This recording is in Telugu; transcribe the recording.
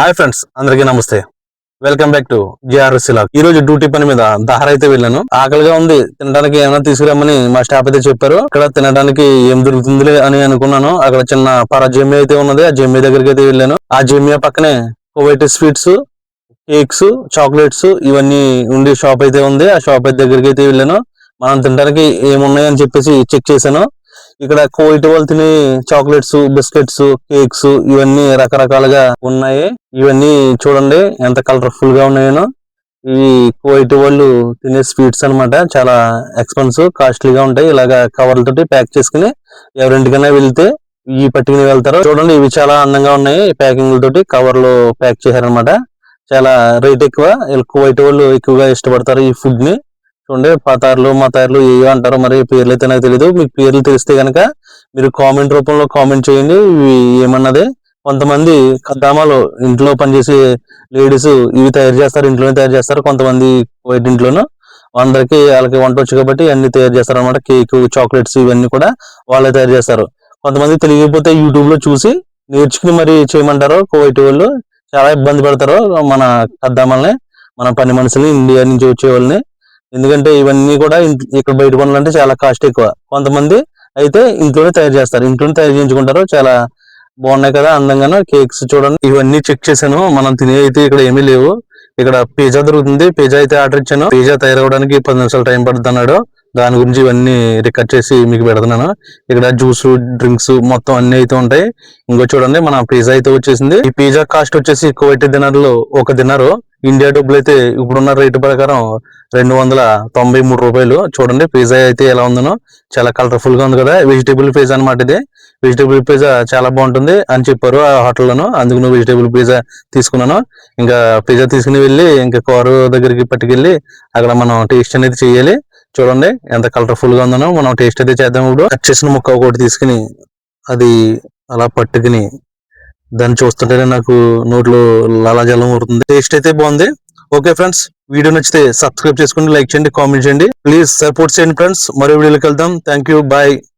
హాయ్ ఫ్రెండ్స్ అందరికీ నమస్తే. Welcome back to GRS log ఈ రోజు డ్యూటీ పని మీద దహర అయితే వెళ్ళాను. ఆకలిగా ఉంది తినడానికి ఏమైనా తీసుకురమ్మని మా స్టాఫ్ అయితే చెప్పారు. ఇక్కడ తినడానికి ఏం దొరుకుతుంది అని అనుకున్నాను. అక్కడ చిన్న పర జమ్మి అయితే ఉన్నది ఆ జమ్మి దగ్గరికి అయితే వెళ్ళాను. ఆ జమ్మియా పక్కనే కువైట్ స్వీట్స్ కేక్స్ చాక్లెట్స్ ఇవన్నీ ఉండే షాప్ అయితే ఉంది. ఆ షాప్ దగ్గరికి అయితే వెళ్ళాను. మనం తినడానికి ఏమున్నాయని చెప్పేసి చెక్ చేశాను. ఇక్కడ కోయిట్ వాళ్ళు తినే చాక్లెట్స్ బిస్కెట్స్ కేక్స్ ఇవన్నీ రకరకాలుగా ఉన్నాయి. ఇవన్నీ చూడండి ఎంత కలర్ఫుల్గా ఉన్నాయో. ఇవి కోయిట్ వాళ్ళు తినే స్వీట్స్ అన్నమాట. చాలా ఎక్స్పెన్సివ్ కాస్ట్లీగా ఉంటాయి. ఇలాగా కవర్ల తోటి ప్యాక్ చేసుకుని ఎవరింటికైనా వెళ్తే ఇవి పట్టుకుని వెళ్తారు. చూడండి ఇవి చాలా అందంగా ఉన్నాయి. ప్యాకింగ్ తోటి కవర్లో ప్యాక్ చేశారనమాట చాలా రేట్ ఎక్కువ. వీళ్ళు వాళ్ళు ఎక్కువగా ఇష్టపడతారు ఈ ఫుడ్ని చూడండి పతార్లు మతార్లు ఏవి అంటారు మరి పేర్లు అయితే నాకు తెలియదు మీకు పేర్లు తెలిస్తే కనుక మీరు కామెంట్ రూపంలో కామెంట్ చేయండి. ఇవి ఏమన్నది? కొంతమంది కద్దామాలు ఇంట్లో పనిచేసే లేడీస్ ఇవి తయారు చేస్తారు ఇంట్లోనే తయారు చేస్తారు. కొంతమంది వైట్ ఇంట్లోనూ. అందరికి వాళ్ళకి వంట వచ్చు కాబట్టి అన్ని తయారు చేస్తారు అనమాట కేక్ చాక్లెట్స్ ఇవన్నీ కూడా వాళ్ళే తయారు చేస్తారు. కొంతమంది తెలియకపోతే యూట్యూబ్లో చూసి నేర్చుకుని మరి చేయమంటారు. కోవైట్ వాళ్ళు చాలా ఇబ్బంది పడతారు మన కద్దామల్ని మన పని మనుషుల్ని ఇండియా నుంచి వచ్చే వాళ్ళని. ఎందుకంటే ఇవన్నీ కూడా ఇక్కడ బయట కొనాలంటే చాలా కాస్ట్ ఎక్కువ. కొంతమంది అయితే ఇంట్లోనే తయారు చేస్తారు. ఇంట్లోనే తయారు చేయించుకుంటారు. చాలా బాగున్నాయి కదా అందంగా కేక్స్ చూడండి. ఇవన్నీ చెక్ చేశాను. మనం తినే అయితే ఇక్కడ ఏమీ లేవు. ఇక్కడ పిజ్జా దొరుకుతుంది. పిజ్జా అయితే ఆర్డర్ ఇచ్చాను. పిజ్జా తయారవడానికి పది నిమిషాలు టైం పడుతుంది అన్నాడు దాని గురించి ఇవన్నీ రికార్డ్ చేసి మీకు పెడుతున్నాను. ఇక్కడ జ్యూస్ డ్రింక్స్ మొత్తం అన్ని అయితే ఉంటాయి. ఇంకో చూడండి. మన పిజ్జా అయితే వచ్చేసింది. ఈ పిజ్జా కాస్ట్ వచ్చేసి ఎక్కువ దినార్లో ఒక దినారు. ఇండియా డబ్బులు అయితే ఇప్పుడున్న రేటు ప్రకారం రెండు వందల తొంభై మూడు రూపాయలు. చూడండి పిజ్జా అయితే ఎలా ఉందనో. చాలా కలర్ఫుల్గా ఉంది కదా. వెజిటేబుల్ పిజ్జా అన్నమాట ఇది. వెజిటేబుల్ పిజ్జా చాలా బాగుంటుంది అని చెప్పారు ఆ హోటల్లోను. అందుకు నువ్వు వెజిటేబుల్ పిజ్జా తీసుకున్నాను. ఇంకా పిజ్జా తీసుకుని వెళ్ళి ఇంకా కారు దగ్గరికి పట్టుకెళ్ళి అక్కడ మనం టేస్ట్ అనేది చేయాలి. చూడండి ఎంత కలర్ఫుల్గా ఉందనో. మనం టేస్ట్ అయితే చేద్దాం ఇప్పుడు. కట్ చేసిన ముక్క ఒకటి తీసుకుని అది అలా పట్టుకుని దాన్ని చూస్తుంటేనే నాకు నోట్లో లాలాజలం ఊరుతుంది. టేస్ట్ అయితే బాగుంది. ఓకే ఫ్రెండ్స్ వీడియో నచ్చితే సబ్స్క్రైబ్ చేసుకోండి లైక్ చేయండి కామెంట్ చేయండి. ప్లీజ్ సపోర్ట్ చేయండి ఫ్రెండ్స్ మరో వీడియోకి వెళ్దాం థ్యాంక్ యూ బాయ్